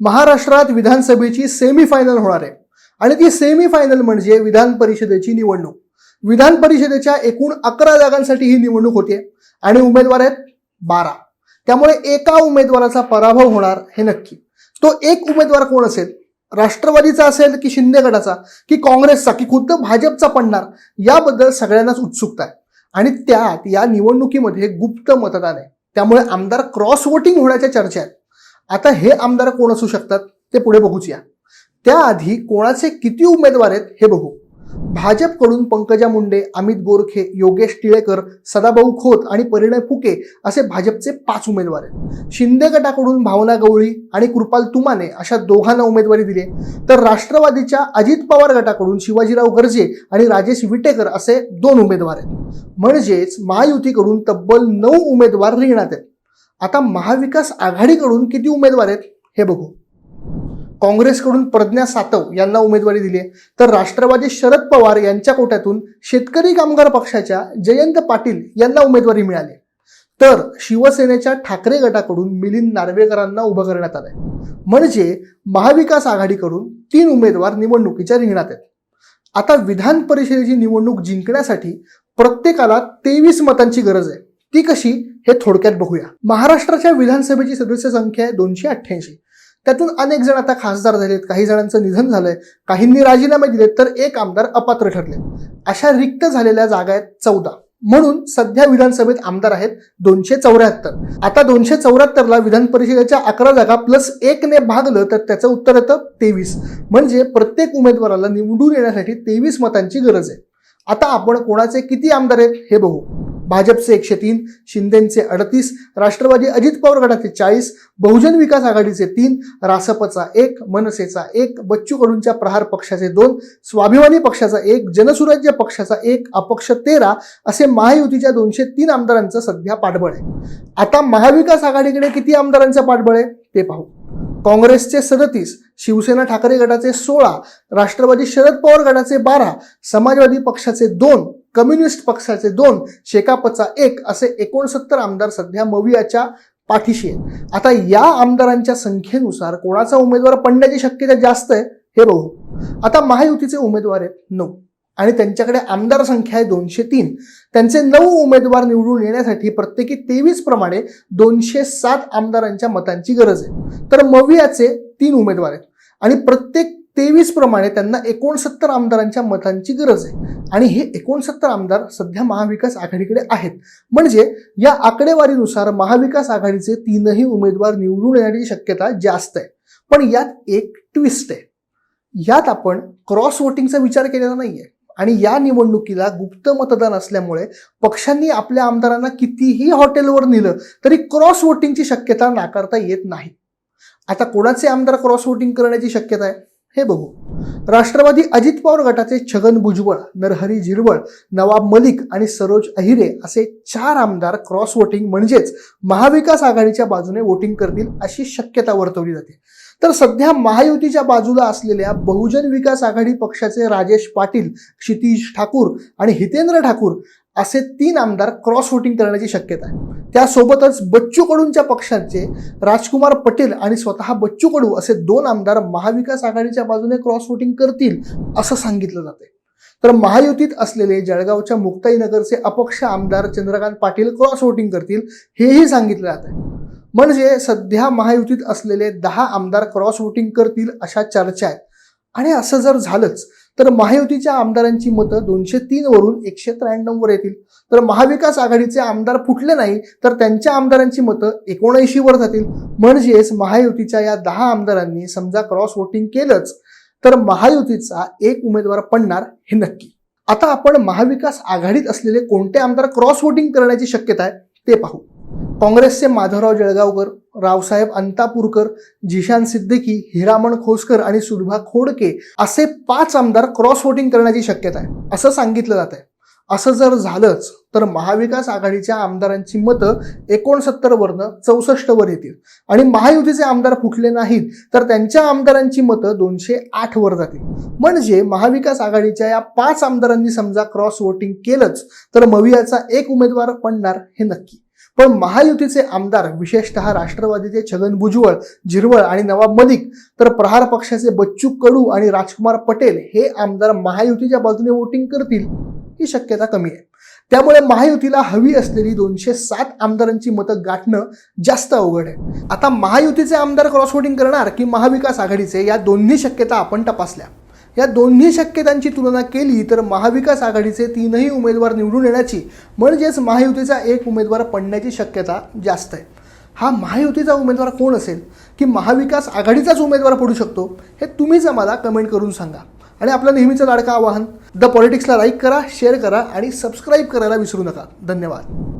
महाराष्ट्रात विधानसभेची सेमीफायनल होणार आहे. आणि ती सेमीफायनल म्हणजे विधान परिषदेची निवडणूक. विधान परिषदेच्या एकूण अकरा जागांसाठी ही निवडणूक होते आणि उमेदवार आहेत बारा. त्यामुळे एका उमेदवाराचा पराभव होणार हे नक्की. तो एक उमेदवार कोण असेल? राष्ट्रवादीचा असेल की शिंदे गटाचा? की काँग्रेसचा? की खुद्द भाजपचा पडणार? याबद्दल सगळ्यांनाच उत्सुकता आहे. आणि त्यात या निवडणुकीमध्ये गुप्त मतदान आहे. त्यामुळे आमदार क्रॉस वोटिंग होण्याच्या चर्चा आहेत. आता हे आमदार कोण असू शकतात ते पुढे बघूच या. त्याआधी कोणाचे किती उमेदवार आहेत हे बघू. भाजपकडून पंकजा मुंडे अमित गोरखे योगेश टिळेकर सदाभाऊ खोत आणि परिणय फुके असे भाजपचे पाच उमेदवार आहेत. शिंदे गटाकडून भावना गवळी आणि कृपाल तुमाने अशा दोघांना उमेदवारी दिली तर राष्ट्रवादीच्या अजित पवार गटाकडून शिवाजीराव गर्जे आणि राजेश विटेकर असे दोन उमेदवार आहेत. म्हणजेच महायुतीकडून तब्बल नऊ उमेदवार रिंगणात आहेत. आता महाविकास आघाडीकडून किती उमेदवार आहेत हे बघू. काँग्रेसकडून प्रज्ञा सातव यांना उमेदवारी दिली आहे. तर राष्ट्रवादी शरद पवार यांच्या कोट्यातून शेतकरी कामगार पक्षाच्या जयंत पाटील यांना उमेदवारी मिळाली तर शिवसेनेच्या ठाकरे गटाकडून मिलिंद नार्वेकरांना उभं करण्यात आलंय. म्हणजे महाविकास आघाडीकडून तीन उमेदवार निवडणुकीच्या रिंगणात आहेत. आता विधान परिषदेची निवडणूक जिंकण्यासाठी प्रत्येकाला तेवीस मतांची गरज आहे. ती कशी? हे थोडक्यात बघूया. महाराष्ट्राच्या विधानसभेची सदस्य संख्या आहे दोनशे अठ्ठ्याऐंशी. त्यातून अनेक जण आता खासदार झालेत काही जणांचं निधन झालंय काहींनी राजीनामे दिलेत तर एक आमदार अपात्र ठरले अशा रिक्त झालेल्या जागा आहेत चौदा. म्हणून सध्या विधानसभेत आमदार आहेत दोनशे चौऱ्याहत्तर. आता दोनशे चौऱ्याहत्तरला विधान परिषदेच्या अकरा जागा प्लस एकने भागलं तर त्याचं उत्तर येतं तेवीस. म्हणजे प्रत्येक उमेदवाराला निवडून येण्यासाठी तेवीस मतांची गरज आहे. आता आपण कोणाचे किती आमदार आहेत हे बघू. भाजपचे एकशे तीन शिंदेचे अडतीस राष्ट्रवादी अजित पवार गटाचे चाळीस बहुजन विकास आघाडीचे तीन रासपचा एक मनसेचा एक बच्चू कडूंच्या प्रहार पक्षाचे दोन स्वाभिमानी पक्षाचा एक जनसुराज्य पक्षाचा एक अपक्ष तेरा असे महायुतीच्या दोनशे तीन आमदारांचं सध्या पाठबळ आहे. आता महाविकास आघाडीकडे किती आमदारांचं पाठबळ आहे? ते पाहू. काँग्रेसचे सदतीस शिवसेना ठाकरे गटाचे सोळा राष्ट्रवादी शरद पवार गटाचे बारा समाजवादी पक्षाचे दोन कम्युनिस्ट पक्षाचे दोन शेकापचा एक असे एकोणसत्तर आमदार सध्या मवियाच्या पाठीशी आहेत. आता या आमदारांच्या संख्येनुसार कोणाचा उमेदवार पडण्याची शक्यता जास्त आहे हे बघू. आता महायुतीचे उमेदवार आहेत नऊ आणि त्यांच्याकडे आमदार संख्या आहे दोनशे तीन. त्यांचे नऊ उमेदवार निवडून येण्यासाठी प्रत्येकी तेवीस प्रमाणे दोनशे सात आमदारांच्या मतांची गरज आहे. तर मवियाचे तीन उमेदवार आहेत आणि प्रत्येक तेवीस प्रमाणे त्यांना एकोणसत्तर आमदारांच्या मतांची गरज आहे. आणि हे एकोणसत्तर आमदार सध्या महाविकास आघाडीकडे आहेत. म्हणजे या आकडेवारीनुसार महाविकास आघाडीचे तीनही उमेदवार निवडून येण्याची शक्यता जास्त आहे. पण यात एक ट्विस्ट आहे. यात आपण क्रॉस वोटिंगचा विचार केलेला नाहीये. आणि या निवडणुकीला गुप्त मतदान असल्यामुळे पक्षांनी आपल्या आमदारांना कितीही हॉटेलवर नेलं तरी क्रॉस वोटिंगची शक्यता नाकारता येत नाही. आता कोणाचे आमदार क्रॉस वोटिंग करण्याची शक्यता आहे? हे बघू. राष्ट्रवादी अजित पवार गटाचे छगन भुजबळ नरहरी झिरवळ नवाब मलिक आणि सरोज अहिरे असे चार आमदार क्रॉस वोटिंग म्हणजेच महाविकास आघाडीच्या बाजूने वोटिंग करतील अशी शक्यता वर्तवली जाते. तर सध्या महायुतीच्या बाजूला असलेल्या बहुजन विकास आघाडी पक्षाचे राजेश पाटील क्षितिज ठाकूर आणि हितेंद्र ठाकूर असे तीन आमदार क्रॉस वोटिंग करण्याची शक्यता आहे. त्यासोबतच बच्चू कडूंच्या पक्षाचे राजकुमार पटेल आणि स्वतः बच्चू कडू असे दोन आमदार महाविकास आघाडीच्या बाजूने क्रॉस वोटिंग करतील असं सांगितलं जाते तर महायुतीत असलेले जळगावच्या मुक्ताईनगरचे अपक्ष आमदार चंद्रकांत पाटील क्रॉस वोटिंग करतील हेही सांगितलं जात आहे म्हणजे सध्या महायुतीत असलेले दहा आमदार क्रॉस वोटिंग करतील अशा चर्चा आहेत. आणि असं जर झालंच तर महायुतीच्या आमदारांची मतं दोनशे तीन वरून एकशे त्र्याण्णव वर येतील. तर महाविकास आघाडीचे आमदार फुटले नाही तर त्यांच्या आमदारांची मतं एकोणऐंशी वर जातील. म्हणजेच महायुतीच्या या दहा आमदारांनी समजा क्रॉस वोटिंग केलंच तर महायुतीचा एक उमेदवार पडणार हे नक्की. आता आपण महाविकास आघाडीत असलेले कोणते आमदार क्रॉस वोटिंग करण्याची शक्यता आहे ते पाहू. काँग्रेसचे माधवराव जळगावकर रावसाहेब अंतापूरकर जिशान सिद्दीकी हिरामण खोसकर आणि सुलभा खोडके असे पाच आमदार क्रॉस वोटिंग करण्याची शक्यता आहे. असं सांगितलं जात आहे. असं जर झालंच तर महाविकास आघाडीच्या आमदारांची मतं एकोणसत्तर वरनं चौसष्ट वर येतील. आणि महायुतीचे आमदार फुटले नाहीत तर त्यांच्या आमदारांची मतं दोनशे आठ वर जातील. म्हणजे महाविकास आघाडीच्या या पाच आमदारांनी समजा क्रॉस वोटिंग केलंच तर मवियाचा एक उमेदवार पडणार हे नक्की. पण महायुतीचे आमदार विशेषतः राष्ट्रवादीचे छगन भुजबळ झिरवळ आणि नवाब मलिक तर प्रहार पक्षाचे बच्चू कडू आणि राजकुमार पटेल हे आमदार महायुतीच्या बाजूने वोटिंग करतील ही शक्यता कमी आहे. त्यामुळे महायुतीला हवी असलेली दोनशे सात आमदारांची मतं गाठणं जास्त अवघड आहे. आता महायुतीचे आमदार क्रॉस वोटिंग करणार की महाविकास आघाडीचे या दोन्ही शक्यता आपण तपासल्या. या दोन्ही शक्यतांची तुलना केली तर महाविकास आघाडीचे तीनही उमेदवार निवडून येण्याची म्हणजेच महायुतीचा एक उमेदवार पडण्याची शक्यता जास्त आहे. हा महायुतीचा उमेदवार कोण असेल? की महाविकास आघाडीचाच उमेदवार पडू शकतो? हे तुम्हीच आम्हाला कमेंट करून सांगा. आणि आपलं नेहमीचं लाडकं आवाहन द पॉलिटिक्सला लाईक करा शेअर करा आणि सबस्क्राईब करायला विसरू नका. धन्यवाद.